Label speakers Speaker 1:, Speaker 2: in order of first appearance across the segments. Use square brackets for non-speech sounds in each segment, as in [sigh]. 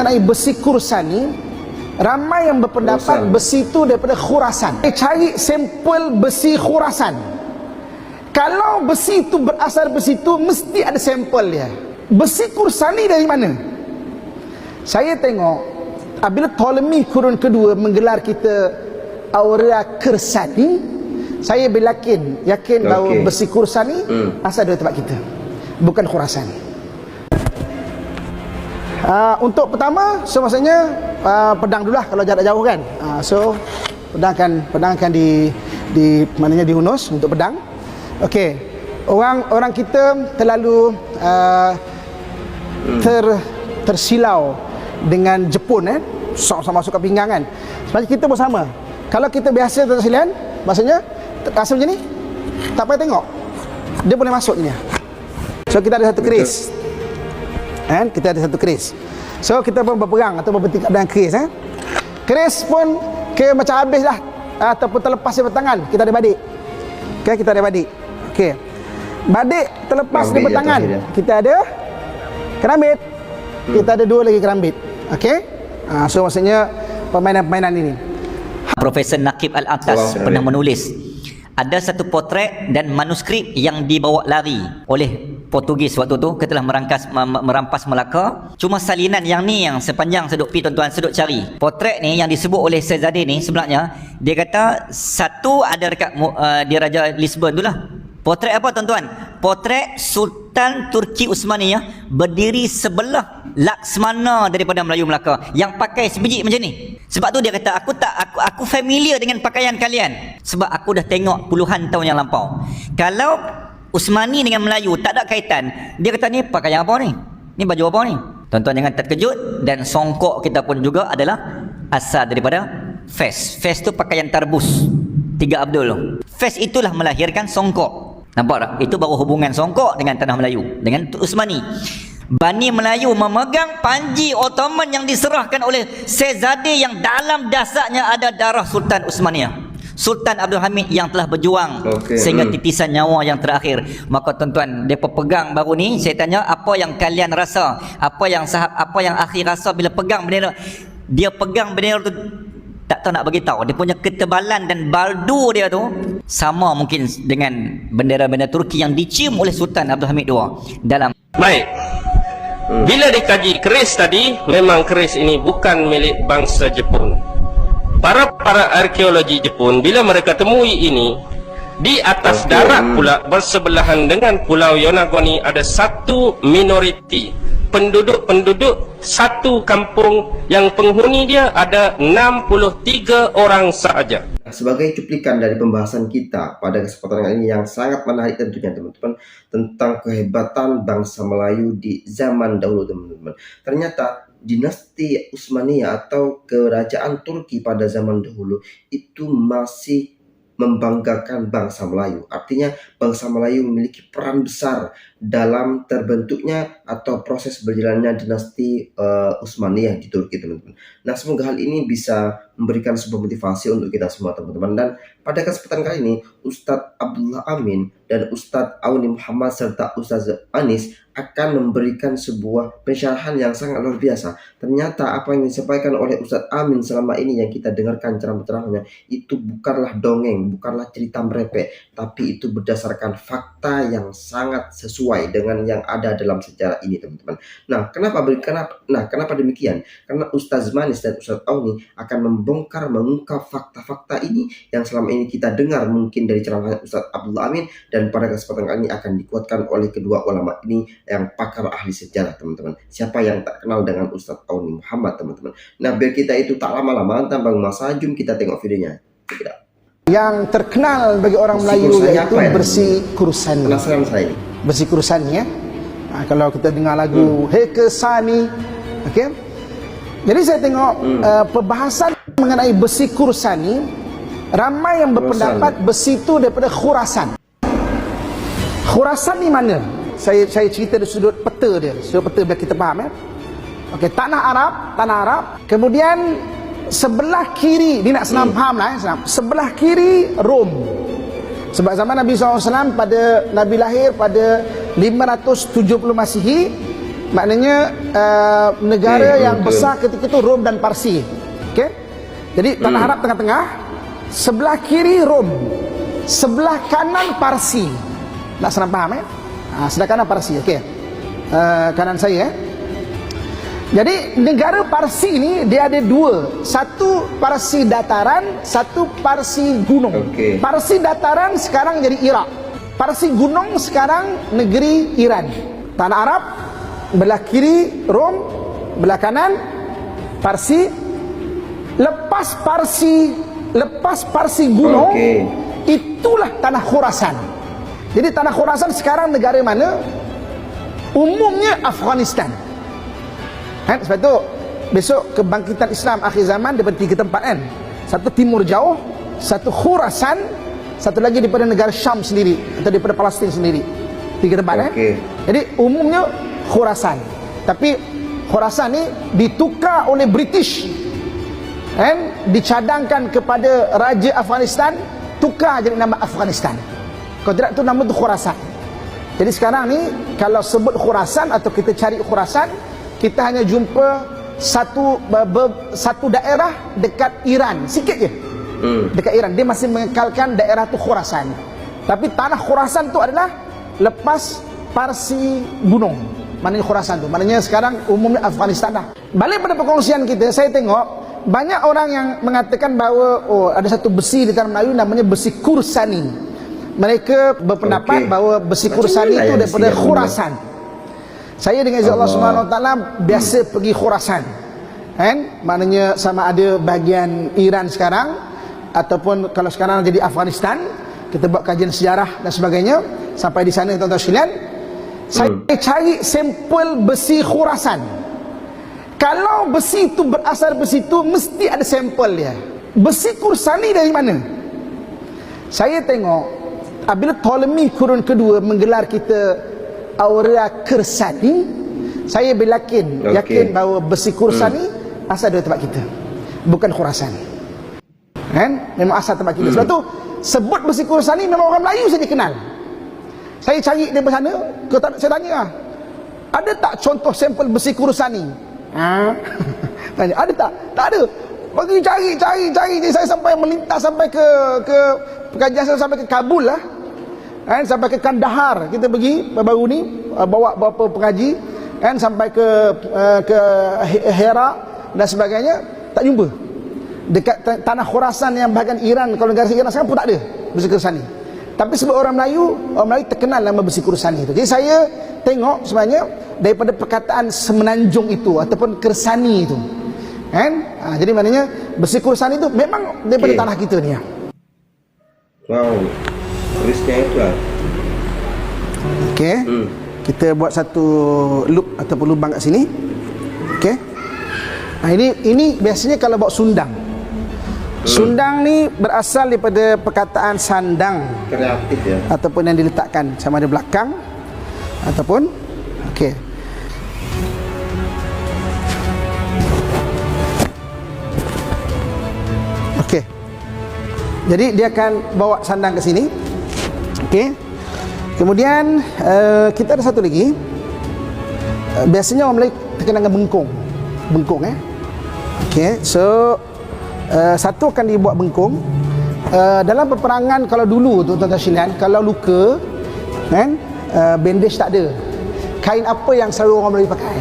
Speaker 1: mengenai besi kursani ramai yang berpendapat
Speaker 2: Khurasan.
Speaker 1: besi itu daripada Khurasan eh, cari sampel besi Khurasan kalau besi itu berasal besi itu mesti ada sampel dia besi kursani dari mana saya tengok apabila Ptolemy kurun kedua menggelar kita Aurea Kersani saya beryakin yakin bahawa
Speaker 2: Okey.
Speaker 1: besi kursani
Speaker 2: Hmm.
Speaker 1: asal dari tempat kita bukan Khurasan Uh, untuk pertama, so maksudnya uh, pedang dulu lah kalau jarak jauh kan. Uh, so pedang akan pedang akan di di maknanya dihunus untuk pedang. Okey. Orang orang kita terlalu uh, ter tersilau dengan Jepun eh. Sok sama masuk ke pinggang kan. Sebenarnya kita sama. Kalau kita biasa tersilian, maksudnya rasa macam ni, tak payah tengok. Dia boleh masuk ni. So kita ada satu keris. Kan kita ada satu keris. So kita pun berperang atau bertikap dengan keris eh. Keris pun ke macam habis dah ataupun terlepas daripada tangan kita ada badik. Okay, kita ada badik. Okey. Badik terlepas
Speaker 2: Kerambit
Speaker 1: daripada
Speaker 2: je
Speaker 1: tangan.
Speaker 2: Dia.
Speaker 1: kita ada kerambit. Kita ada dua lagi kerambit. Okey? Ha, so maksudnya permainan-permainan ini.
Speaker 3: Profesor Nakib Al-Atas
Speaker 2: Salam.
Speaker 3: pernah menulis ada satu potret dan manuskrip yang dibawa lari oleh Portugis waktu tu kita telah merangkas me- merampas Melaka cuma salinan yang ni yang sepanjang seduk pi tuan-tuan seduk cari potret ni yang disebut oleh Sezade ni sebenarnya dia kata satu ada dekat uh, di Raja Lisbon tu lah Potret apa tuan-tuan? Potret Sultan Turki Uthmaniyah berdiri sebelah Laksmana daripada Melayu Melaka yang pakai sebiji macam ni. Sebab tu dia kata aku tak aku aku familiar dengan pakaian kalian sebab aku dah tengok puluhan tahun yang lampau. Kalau Usmani dengan Melayu tak ada kaitan, dia kata ni pakaian apa ni? Ni baju apa ni? Tuan-tuan jangan terkejut dan songkok kita pun juga adalah asal daripada Fes. Fes tu pakaian tarbus. Tiga Abdul. Fes itulah melahirkan songkok. Nampak tak? Itu baru hubungan songkok dengan tanah Melayu. Dengan Usmani. Bani Melayu memegang panji Ottoman yang diserahkan oleh Sezade yang dalam dasarnya ada darah Sultan Uthmaniyah. Sultan Abdul Hamid yang telah berjuang
Speaker 2: Okey,
Speaker 3: sehingga
Speaker 2: hmm.
Speaker 3: titisan nyawa yang terakhir. Maka tuan-tuan, depa pegang baru ni, saya tanya apa yang kalian rasa? Apa yang sahab apa yang akhir rasa bila pegang bendera? Dia pegang bendera tu tak tahu nak bagi tahu dia punya ketebalan dan baldu dia tu sama mungkin dengan bendera-bendera Turki yang dicium oleh Sultan Abdul Hamid II dalam
Speaker 4: Baik. Bila dikaji keris tadi, memang keris ini bukan milik bangsa Jepun. Para para arkeologi Jepun bila mereka temui ini di atas
Speaker 2: Okey,
Speaker 4: darat pula bersebelahan dengan Pulau Yonaguni ada satu minoriti penduduk-penduduk satu kampung yang penghuni dia ada 63 orang sahaja.
Speaker 2: sebagai cuplikan dari pembahasan kita pada kesempatan kali ini yang sangat menarik tentunya teman-teman tentang kehebatan bangsa Melayu di zaman dahulu teman-teman. Ternyata dinasti Utsmaniyah atau kerajaan Turki pada zaman dahulu itu masih membanggakan bangsa Melayu. Artinya bangsa Melayu memiliki peran besar dalam terbentuknya atau proses berjalannya dinasti uh, Utsmaniyah di Turki teman-teman. Nah, semoga hal ini bisa memberikan sebuah motivasi untuk kita semua teman-teman dan pada kesempatan kali ini Ustadz Abdullah Amin dan Ustadz Auni Muhammad serta Ustadz Anis akan memberikan sebuah pensyarahan yang sangat luar biasa. Ternyata apa yang disampaikan oleh Ustadz Amin selama ini yang kita dengarkan ceramah-ceramahnya itu bukanlah dongeng, bukanlah cerita merepek, tapi itu berdasarkan fakta yang sangat sesuai dengan yang ada dalam sejarah ini teman-teman. Nah, kenapa kenapa nah kenapa demikian? Karena Ustaz Manis dan Ustaz Auni akan membongkar mengungkap fakta-fakta ini yang selama ini kita dengar mungkin dari ceramah Ustaz Abdullah Amin dan pada kesempatan kali ini akan dikuatkan oleh kedua ulama ini yang pakar ahli sejarah teman-teman. Siapa yang tak kenal dengan Ustaz Auni Muhammad teman-teman. Nah, biar kita itu tak lama-lama tanpa masa jom kita tengok videonya.
Speaker 1: Yang terkenal bagi orang
Speaker 2: Besi
Speaker 1: Melayu
Speaker 2: kursani
Speaker 1: iaitu
Speaker 2: apa ya?
Speaker 1: bersih kurusan
Speaker 2: Penasaran saya ini.
Speaker 1: besi kurusan ya. Ha, kalau kita dengar lagu hmm. Hekesani okey. Jadi saya tengok hmm. uh, perbahasan mengenai besi kurusan ni ramai yang berpendapat besi itu daripada Khurasan. Khurasan ni mana? Saya saya cerita dari sudut peta dia, sudut peta biar kita faham ya. Okey, tanah Arab, tanah Arab. Kemudian sebelah kiri, ni nak senang hmm. faham lah ya, senang. Sebelah kiri Rom. Sebab zaman Nabi SAW pada Nabi lahir pada 570 Masihi maknanya uh, negara
Speaker 2: Okey,
Speaker 1: yang
Speaker 2: betul.
Speaker 1: besar ketika itu Rom dan Parsi. Okey. Jadi tanah
Speaker 2: Hmm.
Speaker 1: Arab tengah-tengah, sebelah kiri Rom, sebelah kanan Parsi. Tak senang faham eh? Ha, sebelah kanan Parsi. Okey. Uh, kanan saya eh. Jadi negara Parsi ini dia ada dua, satu Parsi dataran, satu Parsi gunung.
Speaker 2: Okey.
Speaker 1: Parsi dataran sekarang jadi Iraq. Parsi gunung sekarang negeri Iran. Tanah Arab belah kiri Rom, belah kanan Parsi. Lepas Parsi, lepas Parsi gunung,
Speaker 2: Okey.
Speaker 1: itulah tanah Khurasan. Jadi tanah Khurasan sekarang negara mana? Umumnya Afghanistan. Kan sebab tu besok kebangkitan Islam akhir zaman daripada tiga tempat kan. Satu timur jauh, satu Khurasan, satu lagi daripada negara Syam sendiri atau daripada Palestin sendiri. Tiga tempat kan.
Speaker 2: Okey.
Speaker 1: Jadi umumnya Khurasan. Tapi Khurasan ni ditukar oleh British kan dicadangkan kepada raja Afghanistan tukar jadi nama Afghanistan. Kalau tidak tu nama tu Khurasan. Jadi sekarang ni kalau sebut Khurasan atau kita cari Khurasan, kita hanya jumpa satu be, be- satu daerah dekat Iran, sikit je.
Speaker 2: Hmm.
Speaker 1: Dekat Iran dia masih mengekalkan daerah tu Khurasan. Tapi tanah Khurasan tu adalah lepas Parsi gunung. Maknanya Khurasan tu. Maknanya sekarang umumnya Afghanistan dah. Balik pada perkongsian kita, saya tengok banyak orang yang mengatakan bahawa oh ada satu besi di tanah Melayu namanya besi Kursani. Mereka berpendapat
Speaker 2: Okey.
Speaker 1: bahawa besi Kursani itu
Speaker 2: yang
Speaker 1: daripada Khurasan. Saya dengan izin Allah
Speaker 2: Allah.
Speaker 1: Subhanahu Taala biasa pergi Khurasan. Kan? Maknanya sama ada bahagian Iran sekarang ataupun kalau sekarang jadi Afghanistan, kita buat kajian sejarah dan sebagainya sampai di sana tuan-tuan sekalian. Saya cari sampel besi Khurasan. Kalau besi itu berasal besi itu mesti ada sampel dia. Besi Kursani dari mana? Saya tengok apabila Ptolemy kurun kedua menggelar kita Aurea Kersani, saya beryakin
Speaker 2: Okey.
Speaker 1: yakin bahawa besi Kursani asal dari tempat kita. Bukan Khurasan. Kan? Memang asal tempat kita. Sebab tu sebut besi Kursani memang orang Melayu saja kenal. Saya cari di sana, ke, saya tanya lah, ada tak contoh sampel besi Kursani? Ha? [laughs] Tanya, ada tak? Tak ada. Bagi cari, cari, cari. Jadi saya sampai melintas sampai ke ke pengajian saya sampai ke Kabul lah. Kan sampai ke Kandahar kita pergi baru ni uh, bawa beberapa pengaji kan sampai ke uh, ke He- Hera dan sebagainya tak jumpa. Dekat ta- tanah Khurasan yang bahagian Iran kalau negara Iran sekarang pun tak ada besi Kursani. Tapi sebab orang Melayu, orang Melayu terkenal nama besi Kursani itu. Jadi saya tengok sebenarnya daripada perkataan semenanjung itu ataupun Kersani itu. Kan? Ha, jadi maknanya besi Kursani itu memang daripada
Speaker 2: Okey.
Speaker 1: tanah kita ni. ya.
Speaker 2: Wow. Lah.
Speaker 1: Okey.
Speaker 2: Hmm.
Speaker 1: Kita buat satu loop ataupun lubang kat sini. Okey. Nah ini ini biasanya kalau bawa sundang. Sundang ni berasal daripada perkataan sandang
Speaker 2: Kreatif ya.
Speaker 1: ataupun yang diletakkan sama ada belakang ataupun okey. Okey. Jadi dia akan bawa sandang ke sini. Okey. Kemudian uh, kita ada satu lagi. Uh, biasanya orang Melayu terkenal dengan bengkung. Bengkung eh. Okey. So uh, satu akan dibuat bengkung. Uh, dalam peperangan kalau dulu tu tuan-tuan sekalian, kalau luka kan uh, bandage tak ada. Kain apa yang selalu orang Melayu pakai?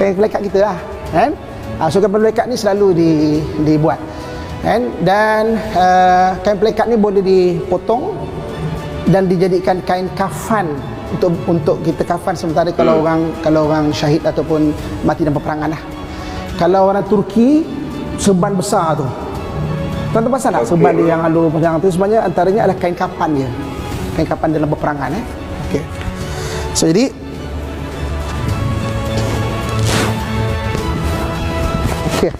Speaker 1: Kain pelekat kita lah, kan? Uh, so kain pelekat ni selalu di, dibuat. Kan? Dan uh, kain pelekat ni boleh dipotong dan dijadikan kain kafan untuk untuk kita kafan sementara kalau orang kalau orang syahid ataupun mati dalam peperangan lah. Kalau orang Turki serban besar tu. Tuan-tuan pasal tak
Speaker 2: Okey.
Speaker 1: serban dia yang alur yang tu sebenarnya antaranya adalah kain kapan dia. Kain kapan dalam peperangan eh. Okey. So jadi Okey.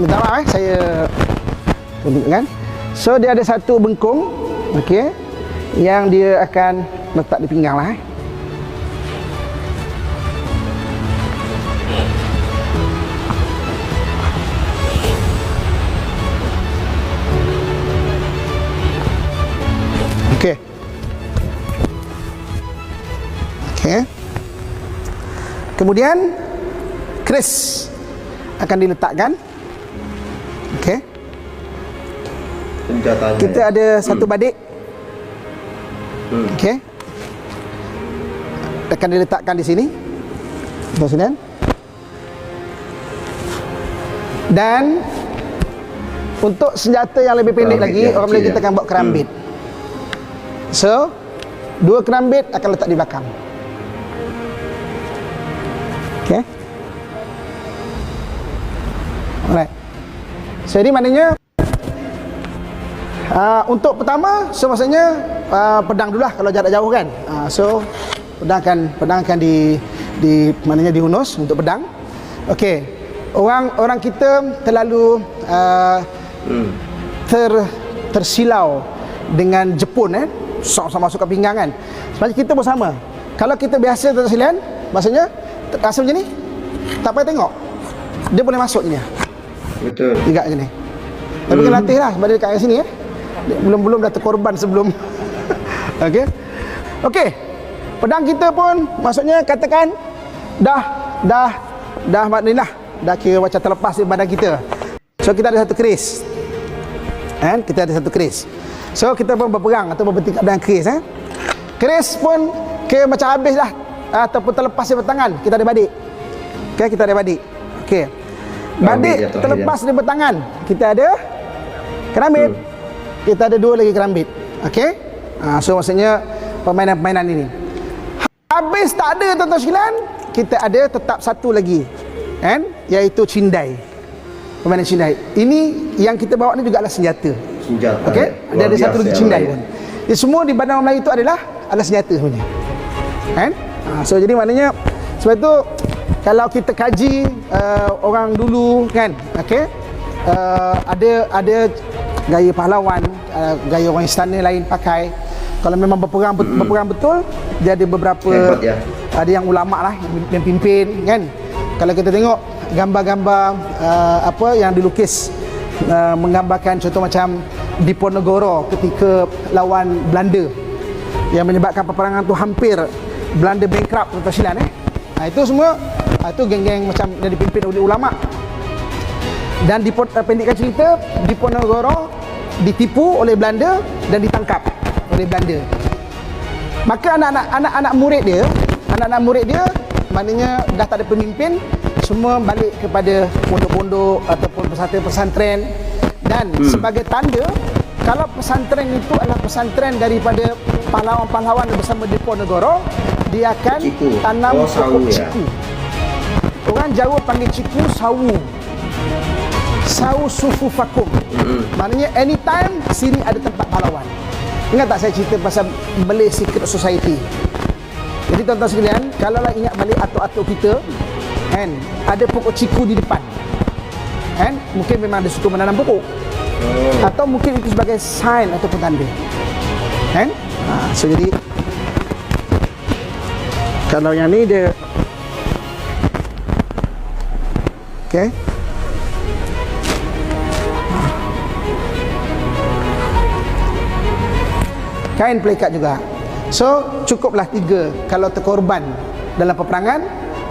Speaker 1: Minta maaf eh saya tunjukkan. So dia ada satu bengkung okey yang dia akan letak di pinggang lah. Eh. Okey. Okey. Kemudian kris akan diletakkan
Speaker 2: Senjatanya.
Speaker 1: Kita
Speaker 2: ya.
Speaker 1: ada satu badik.
Speaker 2: Hmm.
Speaker 1: Okey. Akan diletakkan di sini. Tuan sekalian. Dan untuk senjata yang lebih pendek
Speaker 2: Kerambit
Speaker 1: lagi,
Speaker 2: yang
Speaker 1: orang Melayu kita
Speaker 2: ya.
Speaker 1: akan bawa kerambit. So, dua kerambit akan letak di belakang. Okey. Alright. So, ini maknanya Uh, untuk pertama, so maksudnya uh, pedang dululah kalau jarak jauh kan. Uh, so pedang akan pedang akan di di maknanya dihunus untuk pedang. Okey. Orang orang kita terlalu uh,
Speaker 2: Hmm.
Speaker 1: ter tersilau dengan Jepun eh. Sama-sama masuk ke pinggang kan. Sebenarnya kita pun sama. Kalau kita biasa tersilian, maksudnya rasa macam ni, tak payah tengok. Dia boleh masuk ni.
Speaker 2: Betul.
Speaker 1: Tiga macam ni. Tapi kena latih lah sebab dia dekat sini eh. Belum-belum dah terkorban sebelum. [laughs] Okey. Okey. Pedang kita pun maksudnya katakan dah dah dah maknanya dah kira macam terlepas di badan kita. So kita ada satu keris. Kan? Kita ada satu keris. So kita pun berperang atau bertingkap dengan keris eh. Keris pun kira macam habis dah ataupun terlepas di tangan. Kita ada badik. Okey, kita ada badik. Okey. Badik terlepas di tangan. Kita ada kerambit. Hmm. Kita ada dua lagi kerambit. Okey? Ha, so maksudnya permainan-permainan ini. Habis tak ada tuan-tuan sekalian, kita ada tetap satu lagi. Kan? Iaitu cindai. Permainan cindai. Ini yang kita bawa ni juga adalah senjata.
Speaker 2: Senjata.
Speaker 1: Okey?
Speaker 2: ya.
Speaker 1: Ada ada satu lagi cindai pun. Dia semua di orang Melayu itu adalah adalah senjata sebenarnya. Kan? Ha, so jadi maknanya sebab itu kalau kita kaji uh, orang dulu kan, okey? Uh, ada ada gaya pahlawan, uh, gaya orang istana lain pakai. Kalau memang berperang bet- berperang betul, dia ada beberapa
Speaker 2: Hebat, ya.
Speaker 1: ada yang ulama lah yang, pimpin kan. Kalau kita tengok gambar-gambar uh, apa yang dilukis uh, menggambarkan contoh macam Diponegoro ketika lawan Belanda yang menyebabkan peperangan tu hampir Belanda bankrupt tuan silan eh. Ha, itu semua ha, itu geng-geng macam yang dipimpin oleh ulama. Dan di uh, pendekkan cerita Diponegoro ditipu oleh Belanda dan ditangkap oleh Belanda. Maka anak-anak anak-anak murid dia, anak-anak murid dia maknanya dah tak ada pemimpin, semua balik kepada pondok-pondok ataupun pesantren-pesantren dan hmm. sebagai tanda kalau pesantren itu adalah pesantren daripada pahlawan-pahlawan bersama Diponegoro, dia akan
Speaker 2: Ciku.
Speaker 1: tanam
Speaker 2: Oh, sawu
Speaker 1: pokok
Speaker 2: ya.
Speaker 1: ciku. Orang Jawa panggil ciku sawu. Sawu sufu fakum.
Speaker 2: Hmm.
Speaker 1: Maknanya anytime sini ada tempat pahlawan. Ingat tak saya cerita pasal Malay Secret Society? Jadi tuan-tuan sekalian, kalau lah ingat balik atuk-atuk kita, kan, ada pokok ciku di depan. Kan? Mungkin memang ada suka menanam pokok.
Speaker 2: Oh.
Speaker 1: Atau mungkin itu sebagai sign ataupun tanda. Kan? Ha, so jadi kalau yang ni dia Okay. Kain pelikat juga. So, cukuplah tiga kalau terkorban dalam peperangan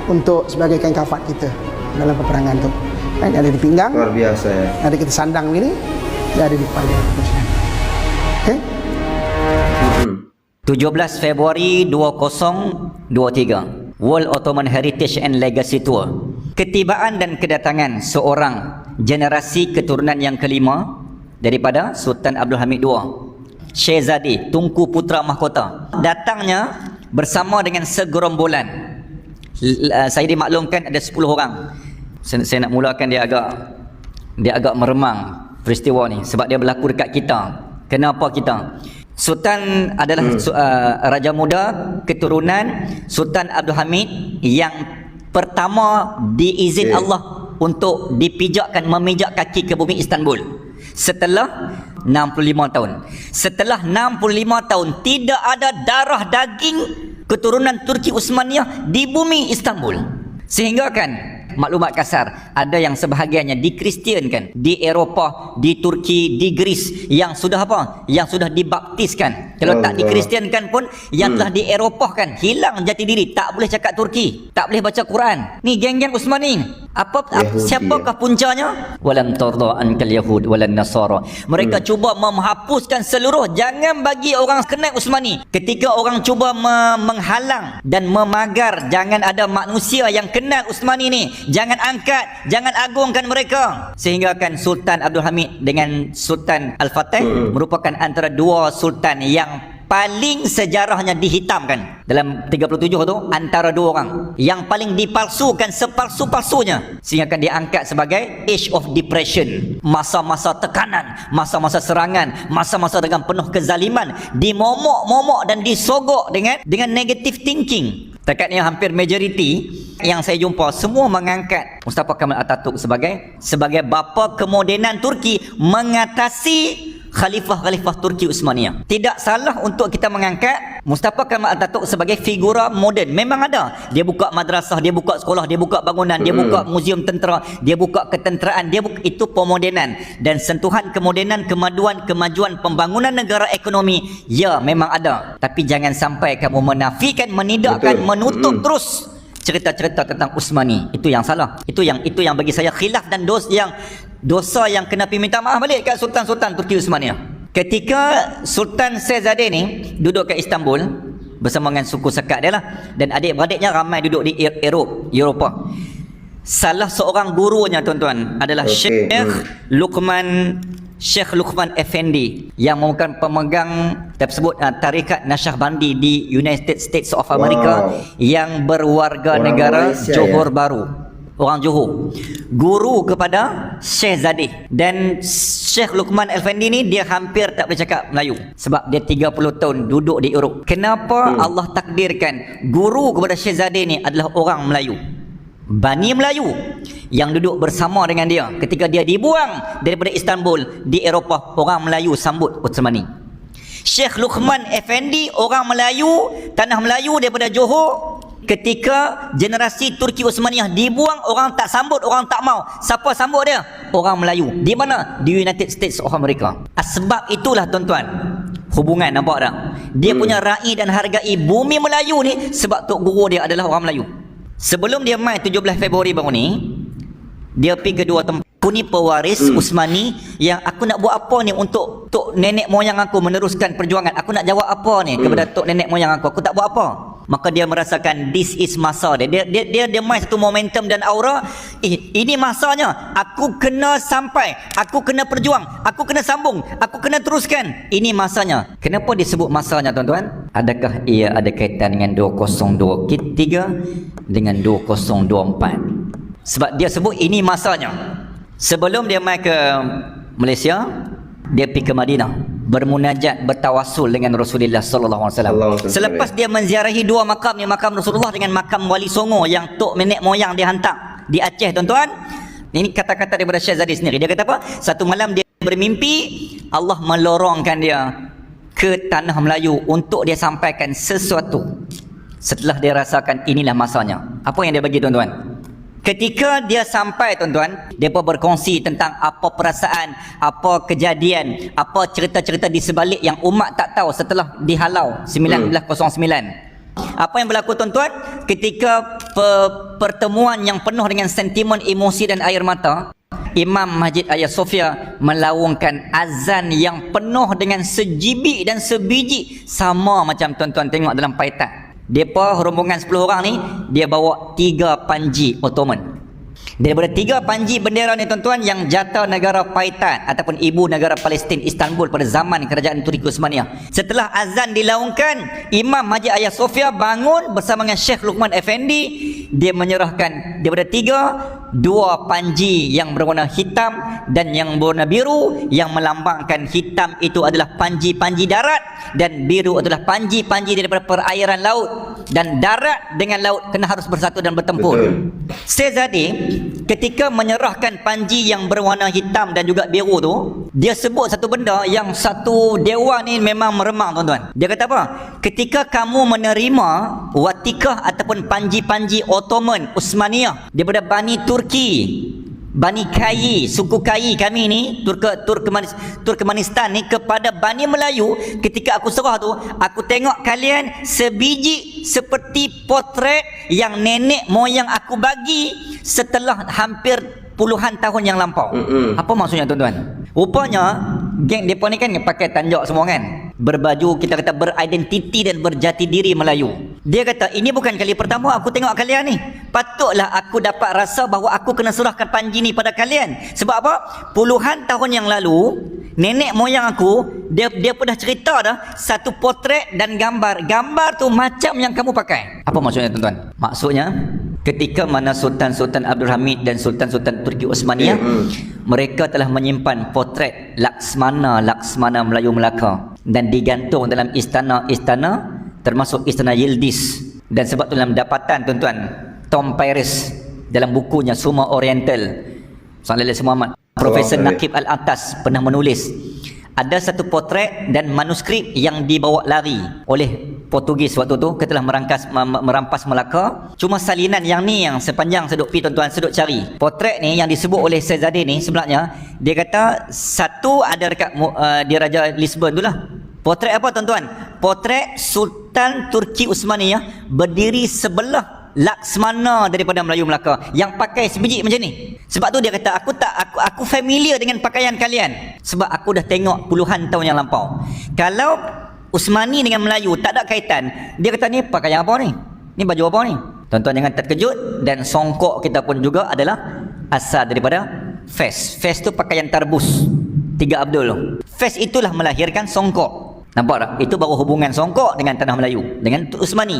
Speaker 1: untuk sebagai kain kafat kita dalam peperangan tu. Kan ada di pinggang,
Speaker 2: Luar biasa ya.
Speaker 1: ada kita sandang begini, dia ada di kepala. Okay?
Speaker 2: Hmm.
Speaker 3: 17 Februari 2023 World Ottoman Heritage and Legacy Tour Ketibaan dan kedatangan seorang generasi keturunan yang kelima daripada Sultan Abdul Hamid II Syehzadi Tunku Putra Mahkota. Datangnya bersama dengan segerombolan. Uh, saya dimaklumkan ada 10 orang. Saya, saya nak mulakan dia agak dia agak meremang peristiwa ni sebab dia berlaku dekat kita. Kenapa kita? Sultan adalah hmm. uh, raja muda keturunan Sultan Abdul Hamid yang pertama diizin
Speaker 2: Okey.
Speaker 3: Allah untuk dipijakkan memijak kaki ke bumi Istanbul setelah 65 tahun. Setelah 65 tahun tidak ada darah daging keturunan Turki Utsmaniyah di bumi Istanbul. Sehingga kan maklumat kasar ada yang sebahagiannya dikristiankan di Eropah, di Turki, di Greece yang sudah apa? Yang sudah dibaptiskan Kalau tak dikristiankan pun yang telah di Eropah kan hilang jati diri, tak boleh cakap Turki, tak boleh baca Quran. Ni geng-geng Usmani. Apa ap-
Speaker 2: Yahudi,
Speaker 3: siapakah puncanya? Walam tarda ankal yahud walan nasara. Mereka
Speaker 2: Hmm.
Speaker 3: cuba menghapuskan seluruh jangan bagi orang kenal Usmani. Ketika orang cuba me- menghalang dan memagar jangan ada manusia yang kenal Usmani ni. Jangan angkat, jangan agungkan mereka. Sehingga kan Sultan Abdul Hamid dengan Sultan Al-Fatih
Speaker 2: Hmm.
Speaker 3: merupakan antara dua sultan yang paling sejarahnya dihitamkan. Dalam 37 tu antara dua orang. Yang paling dipalsukan sepalsu-palsunya. Sehingga akan diangkat sebagai age of depression. Masa-masa tekanan masa-masa serangan masa-masa dengan penuh kezaliman. Dimomok-momok dan disogok dengan dengan negative thinking. Tekadnya hampir majoriti yang saya jumpa semua mengangkat Mustafa Kemal Atatürk sebagai sebagai bapa kemodenan Turki mengatasi khalifah-khalifah Turki Uthmaniyah. Tidak salah untuk kita mengangkat Mustafa Kemal Atatürk sebagai figura moden. Memang ada. Dia buka madrasah, dia buka sekolah, dia buka bangunan, dia buka muzium tentera, dia buka ketenteraan, dia buka, itu pemodenan dan sentuhan kemodenan, kemajuan, kemajuan pembangunan negara ekonomi. Ya, memang ada. Tapi jangan sampai kamu menafikan, menidakkan,
Speaker 2: Betul.
Speaker 3: menutup
Speaker 2: Mm-mm.
Speaker 3: terus cerita-cerita tentang Usmani. Itu yang salah. Itu yang itu yang bagi saya khilaf dan dos yang dosa yang kena pergi minta maaf balik kat sultan-sultan Turki Uthmaniyah. Ketika Sultan Sezadeh ni duduk kat Istanbul bersama dengan suku sekat dia lah dan adik-beradiknya ramai duduk di Eropah, Eropah. Salah seorang gurunya tuan-tuan adalah
Speaker 2: Okey,
Speaker 3: Syekh. Luqman Syekh Luqman Effendi yang merupakan pemegang tersebut uh, tarikat Nasyahbandi di United States of America
Speaker 2: Wow.
Speaker 3: yang berwarga
Speaker 2: Orang
Speaker 3: negara
Speaker 2: Malaysia,
Speaker 3: Johor
Speaker 2: ya?
Speaker 3: Baru. Orang Johor. Guru kepada Syekh Zadeh dan Syekh Luqman Effendi ni dia hampir tak boleh cakap Melayu sebab dia 30 tahun duduk di Eropah. Kenapa
Speaker 2: Hmm.
Speaker 3: Allah takdirkan guru kepada Syekh Zadeh ni adalah orang Melayu? Bani Melayu yang duduk bersama dengan dia ketika dia dibuang daripada Istanbul di Eropah orang Melayu sambut Utsmani Syekh Luqman Effendi orang Melayu tanah Melayu daripada Johor ketika generasi Turki Utsmaniyah dibuang orang tak sambut orang tak mau siapa sambut dia orang Melayu di mana di United States of America Ah, sebab itulah tuan-tuan hubungan nampak tak dia punya rai dan hargai bumi Melayu ni sebab tok guru dia adalah orang Melayu Sebelum dia mai 17 Februari baru ni, dia pergi kedua tempat. Aku ni pewaris hmm. Usmani yang aku nak buat apa ni untuk tok nenek moyang aku meneruskan perjuangan. Aku nak jawab apa ni hmm. kepada tok nenek moyang aku. Aku tak buat apa. Maka dia merasakan this is masa dia. Dia dia dia, dia mai satu momentum dan aura. Eh, ini masanya. Aku kena sampai. Aku kena perjuang. Aku kena sambung. Aku kena teruskan. Ini masanya. Kenapa disebut masanya tuan-tuan? Adakah ia ada kaitan dengan 202 kit 3 dengan 2024? Sebab dia sebut ini masanya. Sebelum dia mai ke Malaysia, dia pergi ke Madinah bermunajat bertawasul dengan Rasulullah sallallahu alaihi wasallam. Selepas dia menziarahi dua makam ni makam Rasulullah dengan makam Wali Songo yang tok nenek moyang dia hantar di Aceh tuan-tuan. Ini kata-kata daripada Syekh Zadi sendiri. Dia kata apa? Satu malam dia bermimpi Allah melorongkan dia ke tanah Melayu untuk dia sampaikan sesuatu. Setelah dia rasakan inilah masanya. Apa yang dia bagi tuan-tuan? Ketika dia sampai tuan-tuan, depa berkongsi tentang apa perasaan, apa kejadian, apa cerita-cerita di sebalik yang umat tak tahu setelah dihalau 1909. Apa yang berlaku tuan-tuan? Ketika pe- pertemuan yang penuh dengan sentimen emosi dan air mata, Imam Masjid Ayah Sofia melaungkan azan yang penuh dengan sejibik dan sebiji sama macam tuan-tuan tengok dalam paitan. Depa rombongan 10 orang ni dia bawa tiga panji Ottoman. Daripada tiga panji bendera ni tuan-tuan yang jata negara Paitan ataupun ibu negara Palestin Istanbul pada zaman kerajaan Turki Uthmaniyah. Setelah azan dilaungkan, Imam Masjid Ayah Sofia bangun bersama dengan Syekh Luqman Effendi, dia menyerahkan daripada tiga dua panji yang berwarna hitam dan yang berwarna biru yang melambangkan hitam itu adalah panji-panji darat dan biru adalah panji-panji daripada perairan laut dan darat dengan laut kena harus bersatu dan bertempur.
Speaker 2: Betul.
Speaker 3: Sezadi ketika menyerahkan panji yang berwarna hitam dan juga biru tu, dia sebut satu benda yang satu dewa ni memang meremang tuan-tuan. Dia kata apa? Ketika kamu menerima watikah ataupun panji-panji Ottoman Uthmaniyah daripada Bani Turki Bani Kayi, suku Kayi kami ni Turk Turkmenis, Turkmenistan ni kepada Bani Melayu ketika aku serah tu aku tengok kalian sebiji seperti potret yang nenek moyang aku bagi setelah hampir puluhan tahun yang lampau.
Speaker 2: Mm-mm.
Speaker 3: Apa maksudnya tuan-tuan? Rupanya geng depa ni kan pakai tanjak semua kan. Berbaju kita kata beridentiti dan berjati diri Melayu. Dia kata ini bukan kali pertama aku tengok kalian ni. Patutlah aku dapat rasa bahawa aku kena serahkan panji ni pada kalian. Sebab apa? Puluhan tahun yang lalu nenek moyang aku dia dia pernah cerita dah satu potret dan gambar. Gambar tu macam yang kamu pakai. Apa maksudnya tuan-tuan? Maksudnya ketika mana Sultan-Sultan Abdul Hamid dan Sultan-Sultan Turki Osmaniyah
Speaker 2: Hmm,
Speaker 3: mereka telah menyimpan potret Laksmana Laksmana Melayu Melaka dan digantung dalam istana-istana termasuk istana Yildiz. Dan sebab tu dalam dapatan tuan-tuan Tom Paris dalam bukunya Suma Oriental Sallallahu Muhammad Profesor
Speaker 2: Oh,
Speaker 3: Nakib Al-Atas pernah menulis ada satu potret dan manuskrip yang dibawa lari oleh Portugis waktu tu kita telah merangkas merampas Melaka. Cuma salinan yang ni yang sepanjang seduk pi tuan-tuan seduk cari. Potret ni yang disebut oleh Sezade ni sebenarnya dia kata satu ada dekat uh, di Raja Lisbon tu lah potret apa tuan-tuan potret Sultan Turki Uthmaniyah berdiri sebelah Laksmana daripada Melayu Melaka yang pakai sebiji macam ni. Sebab tu dia kata aku tak aku aku familiar dengan pakaian kalian sebab aku dah tengok puluhan tahun yang lampau. Kalau Usmani dengan Melayu tak ada kaitan, dia kata ni pakaian apa ni? Ni baju apa ni? Tuan-tuan jangan terkejut dan songkok kita pun juga adalah asal daripada Fes. Fes tu pakaian tarbus. Tiga Abdul. Fes itulah melahirkan songkok. Nampak tak? Itu baru hubungan songkok dengan tanah Melayu, dengan Usmani.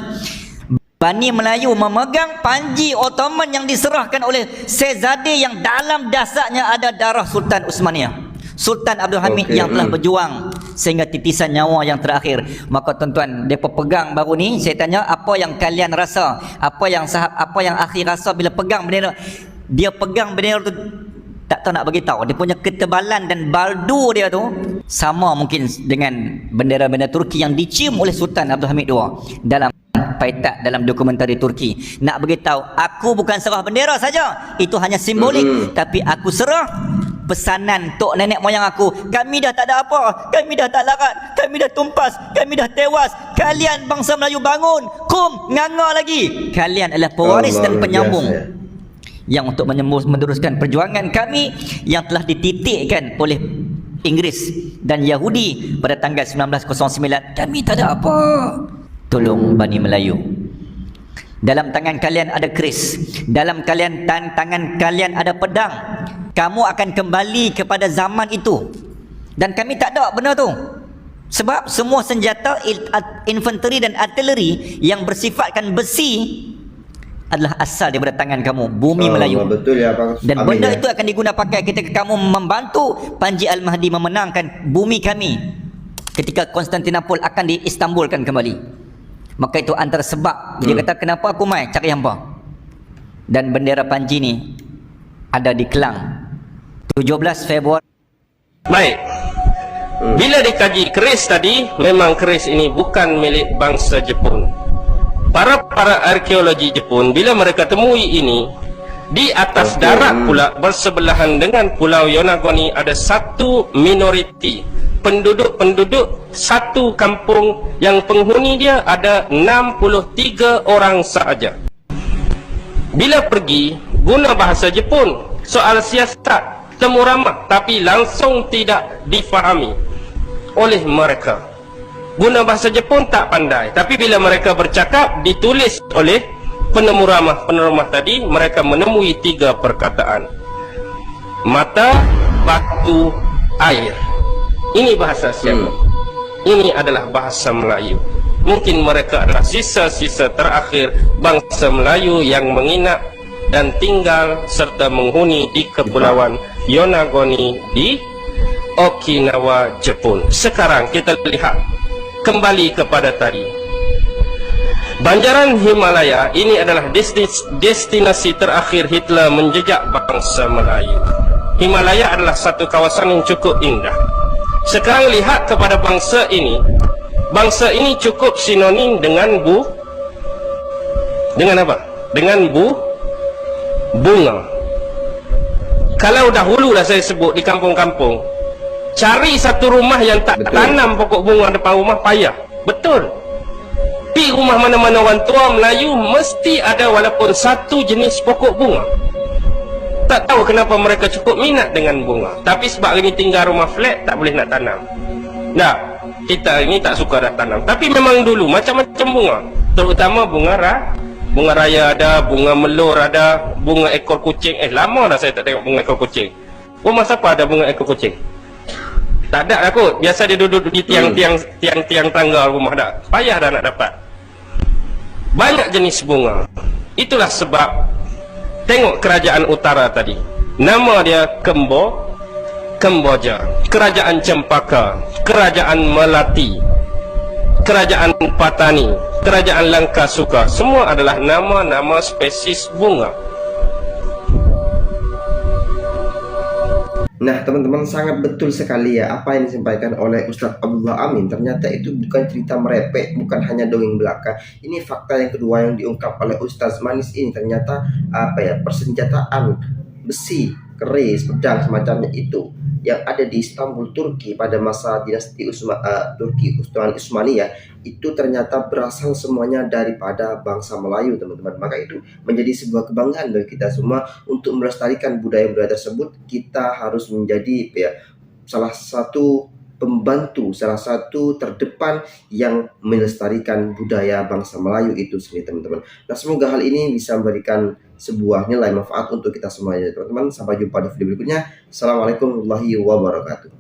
Speaker 3: Bani Melayu memegang panji Ottoman yang diserahkan oleh Sezade yang dalam dasarnya ada darah Sultan Uthmaniyah. Sultan Abdul Hamid
Speaker 2: Okey,
Speaker 3: yang telah berjuang sehingga titisan nyawa yang terakhir. Maka tuan-tuan, depa pegang baru ni saya tanya apa yang kalian rasa? Apa yang sahab apa yang akhir rasa bila pegang bendera? Dia pegang bendera tu tak tahu nak bagi tahu dia punya ketebalan dan baldu dia tu sama mungkin dengan bendera-bendera Turki yang dicium oleh Sultan Abdul Hamid II dalam paitat dalam dokumentari Turki. Nak beritahu aku bukan serah bendera saja. Itu hanya simbolik.
Speaker 2: Mm-mm.
Speaker 3: tapi aku serah pesanan tok nenek moyang aku. Kami dah tak ada apa. Kami dah tak larat. Kami dah tumpas. Kami dah tewas. Kalian bangsa Melayu bangun. Kum nganga lagi. Kalian adalah pewaris
Speaker 2: Allah
Speaker 3: dan penyambung.
Speaker 2: biasa.
Speaker 3: Yang untuk menyembus, meneruskan perjuangan kami yang telah dititikkan oleh Inggeris dan Yahudi pada tanggal 1909 kami tak ada apa. Tolong Bani Melayu. Dalam tangan kalian ada keris. Dalam kalian tan tangan kalian ada pedang. Kamu akan kembali kepada zaman itu. Dan kami tak ada benda tu. Sebab semua senjata infanteri dan artileri yang bersifatkan besi adalah asal daripada tangan kamu bumi
Speaker 2: Oh,
Speaker 3: Melayu
Speaker 2: Betul ya Abang.
Speaker 3: dan
Speaker 2: Amin,
Speaker 3: benda
Speaker 2: ya.
Speaker 3: itu akan diguna pakai ketika kamu membantu Panji Al-Mahdi memenangkan bumi kami ketika Konstantinopel akan diistanbulkan kembali. Maka itu antara sebab dia
Speaker 2: Hmm.
Speaker 3: kata kenapa aku mai cari hamba. Dan bendera Panji ni ada di Kelang. 17 Februari
Speaker 4: Baik. Bila dikaji keris tadi, memang keris ini bukan milik bangsa Jepun. Para para arkeologi Jepun bila mereka temui ini di atas
Speaker 2: Okey.
Speaker 4: darat pula bersebelahan dengan Pulau Yonaguni ada satu minoriti penduduk-penduduk satu kampung yang penghuni dia ada 63 orang sahaja. Bila pergi guna bahasa Jepun soal siasat temu ramah tapi langsung tidak difahami oleh mereka guna bahasa Jepun tak pandai. Tapi bila mereka bercakap ditulis oleh penemu ramah. Penemu ramah tadi mereka menemui tiga perkataan. Mata batu air. Ini bahasa siapa? Ini adalah bahasa Melayu. Mungkin mereka adalah sisa-sisa terakhir bangsa Melayu yang menginap dan tinggal serta menghuni di kepulauan Yonaguni di Okinawa, Jepun. Sekarang kita lihat kembali kepada tadi. Banjaran Himalaya ini adalah destinasi terakhir Hitler menjejak bangsa Melayu. Himalaya adalah satu kawasan yang cukup indah. Sekarang lihat kepada bangsa ini. Bangsa ini cukup sinonim dengan bu dengan apa? Dengan bu bunga. kalau dahulu lah saya sebut di kampung-kampung cari satu rumah yang tak
Speaker 2: Betul.
Speaker 4: tanam pokok bunga depan rumah payah. Betul. Di rumah mana-mana orang tua Melayu mesti ada walaupun satu jenis pokok bunga. Tak tahu kenapa mereka cukup minat dengan bunga. Tapi sebab hari ni tinggal rumah flat tak boleh nak tanam. Tak kita ini tak suka dah tanam. Tapi memang dulu macam-macam bunga. Terutama bunga ra bunga raya ada bunga melur ada bunga ekor kucing. Eh lama dah saya tak tengok bunga ekor kucing. Rumah siapa ada bunga ekor kucing tak ada aku biasa dia duduk di tiang-tiang tiang-tiang tangga rumah dah. Payah dah nak dapat. Banyak jenis bunga. Itulah sebab tengok kerajaan utara tadi. Nama dia Kembo Kemboja. Kerajaan Cempaka. Kerajaan Melati. Kerajaan Patani. Kerajaan Langkasuka. Semua adalah nama-nama spesies bunga
Speaker 2: Nah, teman-teman sangat betul sekali ya apa yang disampaikan oleh Ustadz Abdullah Amin. Ternyata itu bukan cerita merepek, bukan hanya dongeng belaka. Ini fakta yang kedua yang diungkap oleh Ustadz Manis ini. Ternyata apa ya persenjataan besi, keris, pedang semacamnya itu yang ada di Istanbul, Turki pada masa dinasti Usma, eh, Turki Utsman Utsmaniyah itu ternyata berasal semuanya daripada bangsa Melayu, teman-teman. Maka itu menjadi sebuah kebanggaan bagi kita semua untuk melestarikan budaya-budaya tersebut. Kita harus menjadi ya salah satu pembantu, salah satu terdepan yang melestarikan budaya bangsa Melayu itu sendiri, teman-teman. Nah, semoga hal ini bisa memberikan sebuah nilai manfaat untuk kita semuanya, teman-teman. Sampai jumpa di video berikutnya. Assalamualaikum warahmatullahi wabarakatuh.